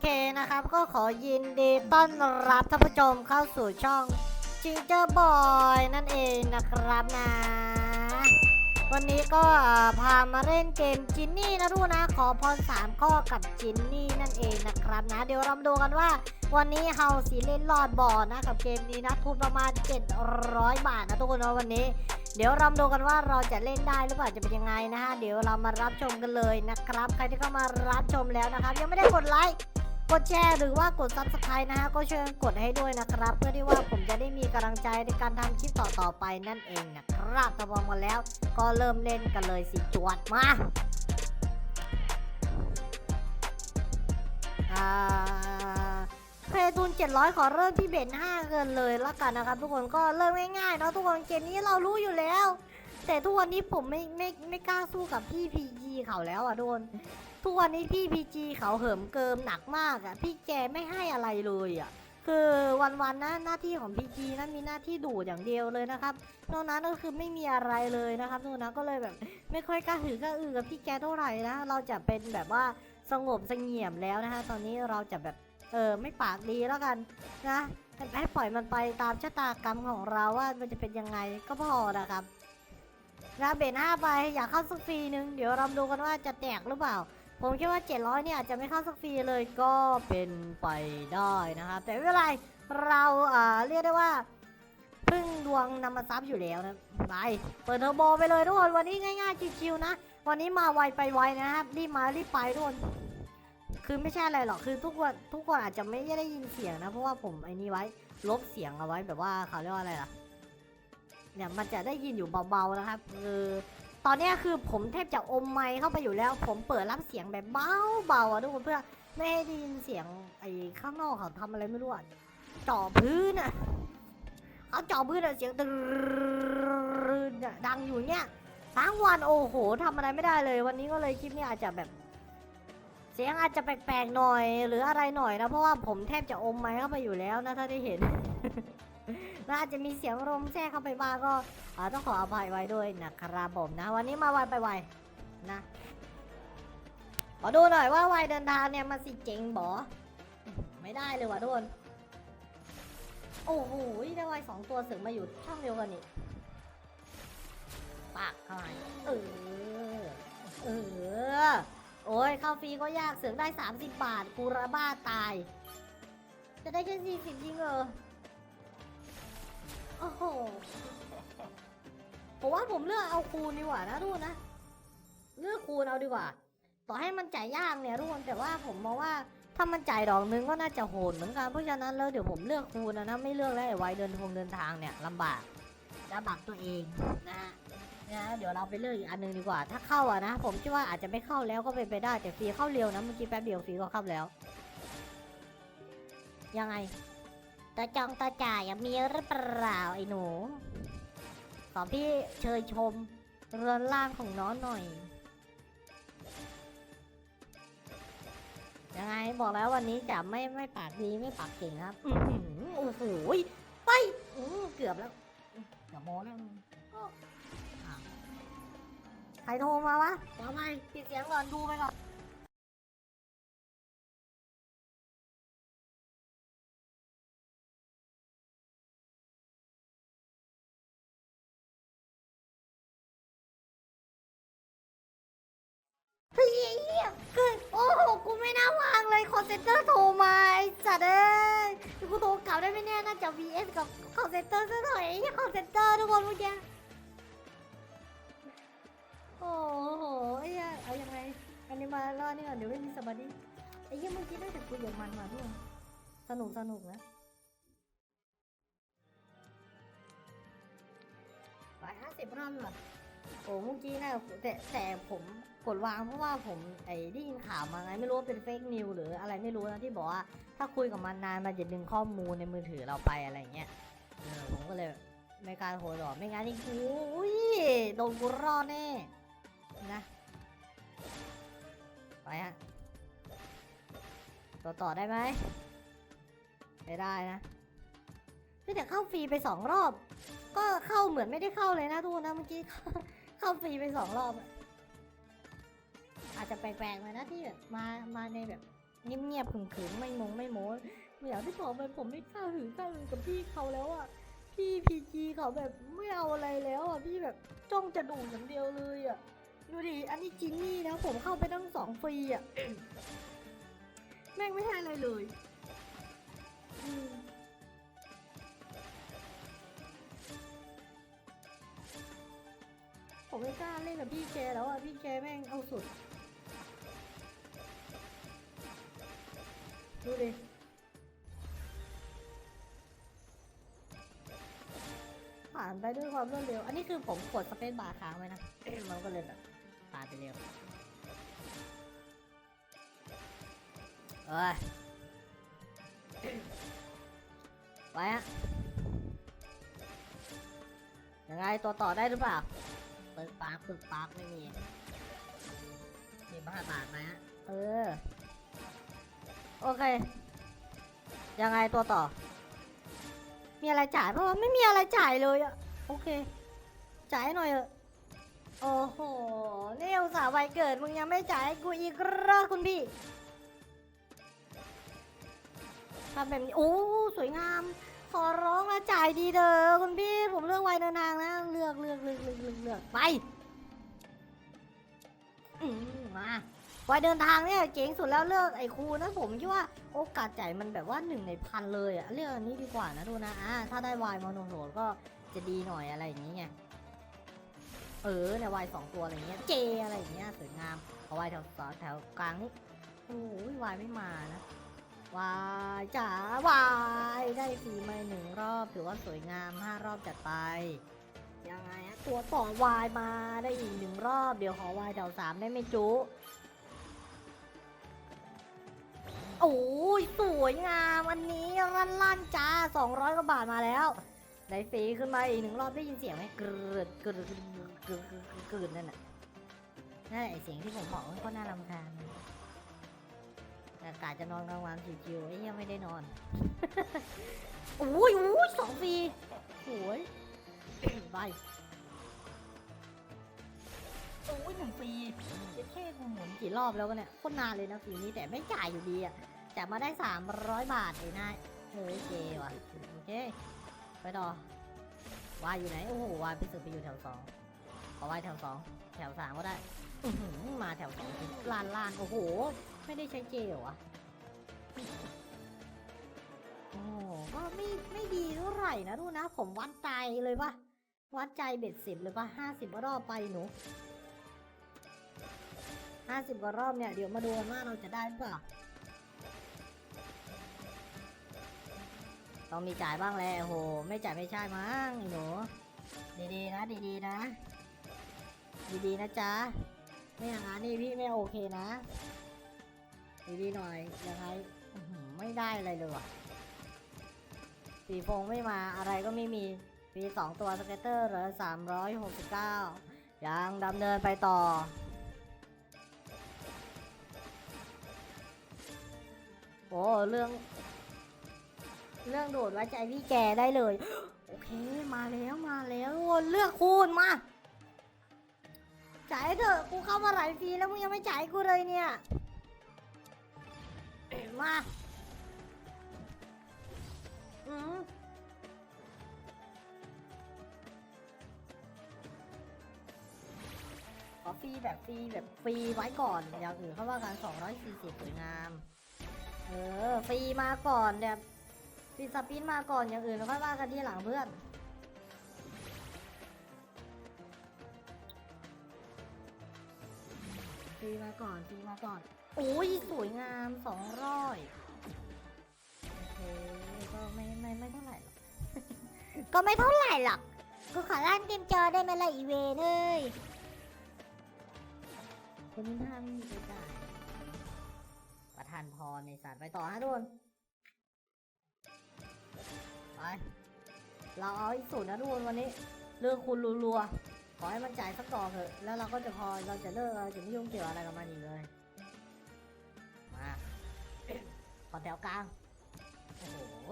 เคนะครับก็ขอยินดีต้อนรับท่านผู้ชมเข้าสู่ช่องจิงเจอร์บอยนั่นเองนะครับนะ วันนี้ก็พามาเล่นเกมจินนี่นะทุกนะ ขอพรสามข้อกับจินนี่นั่นเองนะครับนะ เดี๋ยวเรามาดูกันว่า วันนี้เฮาสีเล่นรอดบอร์นะกับเกมนี้นะทุนประมาณ 700 บาทนะทุกคนนะวันนี้ เดี๋ยวเรามาดูกันว่าเราจะเล่นได้หรือเปล่าจะเป็นยังไงนะฮะเดี๋ยวเรามารับชมกันเลยนะครับ ใครที่เข้ามารับชมแล้วนะครับ ยังไม่ได้กดไลค์ กดแชร์หรือว่ากด subscribe นะฮะก็ช่วยกดให้ด้วยนะครับ เพื่อที่ว่าผมจะได้มีกำลังใจในการทำคลิปต่อๆไปนั่นเองนะครับถ้าพร้อมกันแล้ว ก็เริ่มเล่นกันเลยสิจวดมาอ่าเพทุน700 ขอเริ่มที่เบน5กันเลยละกันนะครับทุกคนก็เริ่มง่ายๆเนาะทุกคนเกมนี้เรารู้อยู่แล้ว แต่ทุกวันนี้ผมไม่ไม่ไม่กล้าสู้กับพี่พีจีเขาแล้วอะทุกคนทุกวันนี้พี่พีจีเขาเหิมเกิมหนักมากอะ พี่แกไม่ให้อะไรเลยอะ คือวันๆนะหน้าที่ของพีจีนั้นมีหน้าที่ดูดอย่างเดียวเลยนะครับ นอกนั้นก็คือไม่มีอะไรเลยนะครับทุกคนนะก็เลยแบบ ไม่ค่อยกล้าหือกล้าอือกับพี่แกเท่าไหร่นะ เราจะเป็นแบบว่าสงบเสงี่ยมแล้วนะคะ ตอนนี้เราจะแบบเออไม่ปากดีแล้วกันนะให้ปล่อยมันไปตามชะตากรรมของเราว่ามันจะเป็นยังไงก็พอนะครับ นะเบนห้าไปอยากเข้าสักฟรีนึง เดี๋ยวเราดูกันว่าจะแตกหรือเปล่า ผมคิดว่า 700 เนี่ยอาจจะไม่เข้าสักฟรีเลยก็เป็นไปได้นะครับ แต่ไม่เป็นไร เราอ่าเรียกได้ว่าพึ่งดวงนำมาซับอยู่แล้วนะไปเปิดเทอร์โบไปเลยทุกคนวันนี้ง่ายๆชิวๆนะ วันนี้มาไวไปไวนะครับรีบมารีบไปทุกคนคือไม่ใช่อะไรหรอกคือทุกคนทุกคนอาจจะไม่ได้ยินเสียงนะ เพราะว่าผมไอ้นี่ไว้ลบเสียงเอาไว้แบบว่าเขาเรียกว่าอะไรล่ะ เนี่ยมันจะได้ยินอยู่เบาๆนะครับคือตอนนี้คือผมแทบจะอมไมค์เข้าไปอยู่แล้ว ผมเปิดรับเสียงแบบเบาๆอะทุกคนเพื่อไม่ให้ได้ยินเสียงไอ้ข้างนอกเขาทำอะไรไม่รู้อะจ่อพื้นอะเอาจ่อพื้นอะเสียงตึงดังอยู่เนี่ยทั้งวันโอ้โหทำอะไรไม่ได้เลย วันนี้ก็เลยคลิปนี้อาจจะแบบ เสียงอาจจะแปลกๆหน่อย หรืออะไรหน่อยนะเพราะว่าผมแทบจะอมไม้เข้าไปอยู่แล้วนะถ้าได้เห็น น่าจะมีเสียงลมแทรกเข้าไปบ้างก็ต้องขออภัยไว้ด้วยนะครับผมนะ วันนี้มาไวไปไวนะขอดูหน่อยว่าไวเดินทางเนี่ยมันสิเจ๋งบอไม่ได้เลยว่ะทุกคนโอ้โหได้ไวสองตัวสือกมาอยู่ช่องเดียวกันนี่ปากเข้าไปเออเออโอ้ยเข้าฟรีก็ยากเสือกได้ 30 บาทกูระบ้าตาย จะได้แค่สี่สิบจริงเหรอ โอ้โหผมว่าผมเลือกเอาคูณดีกว่านะทุกคนนะ เลือกคูณเอาดีกว่า ต่อให้มันจ่ายยากเนี่ยทุกคนแต่ว่าผมมองว่าถ้ามันจ่ายดอกนึงก็น่าจะโหดเหมือนกันเพราะฉะนั้นแล้วเดี๋ยวผมเลือกคูณนะนะไม่เลือกแล้วไอ้ไวเดินทงเดินทางเนี่ยลำบากลำบากตัวเองนะนะเดี๋ยวเราไปเลือกอีกอันนึงดีกว่า ถ้าเข้าอะนะผมคิดว่าอาจจะไม่เข้าแล้วก็เป็นไปได้แต่ฟรีเข้าเร็วนะเมื่อกี้แป๊บเดียวฟรีก็เข้าแล้ว ยังไง ตาจองตาจ่ายอะมีหรือเปล่าไอ้หนู ขอพี่เชิญชมเรือนร่างของน้องหน่อย ยังไงบอกแล้ววันนี้จะไม่ไม่ปากดีไม่ปากเก่งครับอื้อหือโอ้โหยไปอื้อเกือบแล้วอื้อเกือบโมแล้วก็อะใครโทรมาวะทำไมปิดเสียงก่อนดูไปก่อน ไม่น่าวางเลยคอนเซนเตอร์โทรมาไอ้สัตว์เอ้ยกูโทรกลับได้ไม่แน่น่าจะ VS กับคอนเซนเตอร์ซะหน่อยไอ้คอนเซนเตอร์ทุกคนเมื่อกี้โอ้โหไอ้ยเอายังไงอันนี้มาล่อนี่ก่อนเดี๋ยวไม่มีสมาธิไอ้เหี้ยเมื่อกี้น่าจะคุยกับมันมาด้วยสนุกสนุกนะร้อยห้าสิบรอบเหรอ โอ้เมื่อกี้นะแต่แต่ผมกดวางเพราะว่าผมไอ้ได้ยินข่าวมาไงไม่รู้ว่าเป็นเฟกนิวหรืออะไรไม่รู้นะที่บอกว่า ถ้าคุยกับมันนานมันจะดึงข้อมูลในมือถือเราไปอะไรเงี้ยเออผมก็เลยไม่กล้าโทรหรอกไม่งั้นนี่กูอุ้ยโดนกูรอดแน่นะไปฮะต่อต่อได้ไหมไม่ได้นะเฮ้ยแต่เข้าฟรีไปสองรอบ ก็เข้าเหมือนไม่ได้เข้าเลยนะทุกคนนะเมื่อกี้ เข้าฟรีไปสองรอบอะอาจจะแปลกๆหน่อยนะที่แบบมามาในแบบเงียบๆขึงๆไม่มงไม่โม้ไม่อยากที่บอกไปผมไม่กล้าหือกล้าหือกับพี่เขาแล้วอะพี่พีจีเขาแบบไม่เอาอะไรแล้วอะพี่แบบจ้องจะดูอย่างเดียวเลยอะดูดิอันนี้จินนี่นะผมเข้าไปตั้งสองฟรีอะแม่งไม่ให้อะไรเลย อืม ผมไม่กล้าเล่นกับพี่แกแล้วอะ พี่แกแม่งเอาสุด ดูดิผ่านไปด้วยความรวดเร็ว อันนี้คือผมกดสเปซบาร์ค้างไว้นะ มันก็เลยแบบผ่านไปเร็วเอ้ยไว้อะยังไงตัวต่อได้หรือเปล่า ปึกปากปึกปากไม่มีมีบ้าบาทไหมฮะเออ โอเค ยังไงตัวต่อ มีอะไรจ่ายเพราะว่าไม่มีอะไรจ่ายเลยอะโอเค จ่ายหน่อยเถอะโอ้โหนี่อุตส่าห์วันเกิดมึงยังไม่จ่ายให้กูอีกเหรอคุณพี่ทำแบบนี้โอ้สวยงาม ขอร้องนะจ่ายดีเด้อคุณพี่ ไปอืมมาไวเดินทางเนี่ยเจ๋งสุดแล้วเลือกไอ้ครูนะผมคิดว่าโอกาสจ่ายมันแบบว่าหนึ่งในพันเลยอะเลือกอันนี้ดีกว่านะดูนะอ่าถ้าได้วายมโนโหดก็จะดีหน่อยอะไรอย่างนี้ไงเออเนี่ยวายสองตัวอะไรเงี้ยเจอะไรอย่างเงี้ยสวยงามเอาวายแถวสแถวกลางนี่โอ้ยวายไม่มานะวายจ๋าวายได้ฟรีมาหนึ่งรอบถือว่าสวยงามห้ารอบจัดไป ยังไงฮะตัวต่อวายมาได้อีกหนึ่งรอบ เดี๋ยวขอวายแถวสามได้ไหมจุโอ้ยสวยงามอันนี้ลั่นลั่นจ้าสองร้อยกว่าบาทมาแล้วได้ฟรีขึ้นมาอีกหนึ่งรอบได้ยินเสียงไหมกรึดกรึดกรึดกรึดกรึดกรึดกรึดนั่นน่ะนั่นไอเสียงที่ผมบอกว่าก็น่ารำคาญแต่กาจะนอนกลางวันชิวๆไอ้ยังไม่ได้นอนโอ้ยโอ้ยสองฟรีสวย ไปโอ้ยหนึ่งปีเจ็ดแค่หมุนกี่รอบแล้ววะเนี่ยโคตรนานเลยนะปีนี้แต่ไม่จ่ายอยู่ดีอะจ่มาได้สามร้อยบาทเลยนะเฮ้ยเจว่ะโอเคไปต่อวายอยู่ไหนโอ้โหวายไปสืบไปอยู่แถวสองขอวายแถวสองแถวสามก็ได้มาแถวสองลานลานโอ้โห ไม่ได้ใช้เจเหรอะโอ้ก็ไม่ไม่ดีเท่าไหร่นะดูนะ ผมวัดใจเลยปะ วัดใจเบ็ดสิบเลยปะห้าสิบรอบไปหนูห้าสิบกว่ารอบเนี่ย เดี๋ยวมาดูกันว่าเราจะได้หรือเปล่าต้องมีจ่ายบ้างแหละโอ้โห ไม่จ่ายไม่ใช่มั้งหนูดีๆนะ ดีๆนะ ดีๆนะจ๊ะไม่อย่างนั้นนี่พี่ไม่โอเคนะ ดีๆหน่อยยังไงไม่ได้อะไรเลยว่ะสีฟงไม่มาอะไรก็ไม่มี ปีสองตัวสเกตเตอร์เหลือสามร้อยหกสิบเก้ายังดำเนินไปต่อ โอ้เรื่อง เรื่องโดดไว้ใจพี่แกได้เลย โอเคมาแล้วมาแล้วเลือกคูณมา จ่ายเถอะกูเข้ามาหลายฟรีแล้วมึงยังไม่จ่ายกูเลยเนี่ย มา อืม ฟรีแบบฟรีแบบฟรีไว้ก่อนอย่างอื่นเขาว่ากัน240สวยงาม เออฟรีมาก่อนแบบฟรีสปินมาก่อนอย่างอื่นเราค่อยว่ากันที่หลังเพื่อนฟรีมาก่อนฟรีมาก่อนโอ้ยสวยงามสองร้อยโอเคก็ไม่ไม่ไม่เท่าไหร่หรอกก็ไม่เท่าไหร่หรอกกูขอลั่นเต็มจอได้ไหมล่ะอีเวนเอ้ย คนที่ห้าไม่มีไปจ่ายประธานพรในสัตว์ไปต่อฮะทุกคนไปเราเอาอีกสูตรนะทุกคนวันนี้เลือกคุณรัวๆขอให้มันจ่ายสักดอเถอะ แล้วเราก็จะพอเราจะเลิกเราจะไม่ยุ่งเกี่ยวอะไรกับมันอีกเลยมาขอแถวกลางโอ้โห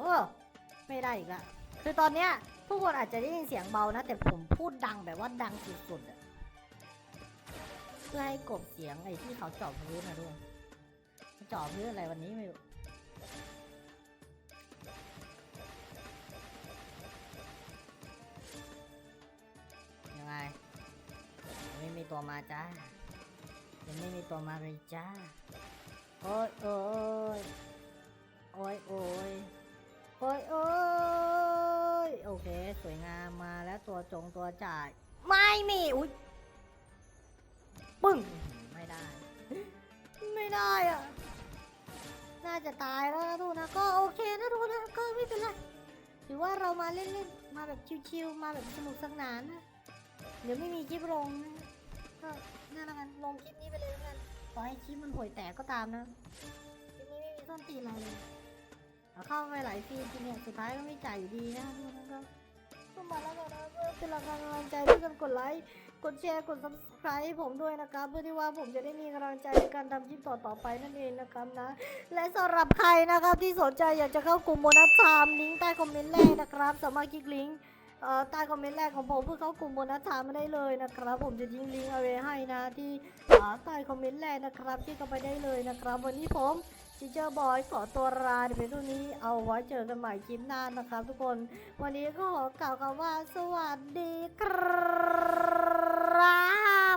ไม่ได้อีกละคือตอนเนี้ยทุกคนอาจจะได้ยินเสียงเบานะ แต่ผมพูดดังแบบว่าดังสุดๆอะ เพื่อให้กบเสียงไอ้ที่เขาเจาะพื้นนะด้วยจอบหรืออะไรวันนี้ไม่รู้ยังไงยังไม่มีตัวมาจ้ายังไม่มีตัวมาเลยจ้าโอ้ยโอ้ยโอ้ยโอ้ยโอ้ยโอ้ยโอเค สวยงามมาแล้วตัวจงตัวจ่าย ไม่มี อุ้ย ปึ้งไม่ได้ ไม่ได้อะ น่าจะตายแล้วนะทุกนะ ก็โอเคนะทุกนะก็ไม่เป็นไรถือว่าเรามาเล่นๆ มาแบบชิวๆ มาแบบสนุกสนานนะ เดี๋ยวไม่มีคลิปลงนะก็น่าละกันลงคลิปนี้ไปเลยแล้วกันขอให้คลิปมันห่วยแตกก็ตามนะคลิปนี้ไม่มีต้นตีนอะไรเลยเอาเข้าไปหลายฟีจริงเนี่ยสุดท้ายก็ไม่จ่ายอยู่ดีนะทุกคนก็ ก็มาแล้วกันนะเพื่อเป็นกำลังใจด้วยกันกดไลค์ กดแชร์ กด subscribe ให้ผมด้วยนะครับเพื่อที่ว่าผมจะได้มีกำลังใจในการทำคลิปต่อๆไปนั่นเองนะครับนะ และสำหรับใครนะครับที่สนใจอยากจะเข้ากลุ่มโบนัสไทม์ลิงก์ใต้คอมเมนต์แรกนะครับ สามารถคลิกลิงก์ใต้คอมเมนต์แรกของผมเพื่อเข้ากลุ่มโบนัสไทม์มาได้เลยนะครับ ผมจะทิ้งลิงก์เอาไว้ให้นะที่ใต้คอมเมนต์แรกนะครับที่เข้าไปได้เลยนะครับ วันนี้ผม จิเจอร์บอยขอตัวลาไปเท่านี้เอาไว้เจอกันใหม่คลิปหน้านะครับทุกคน วันนี้ก็ขอกล่าวคำว่าสวัสดีครับ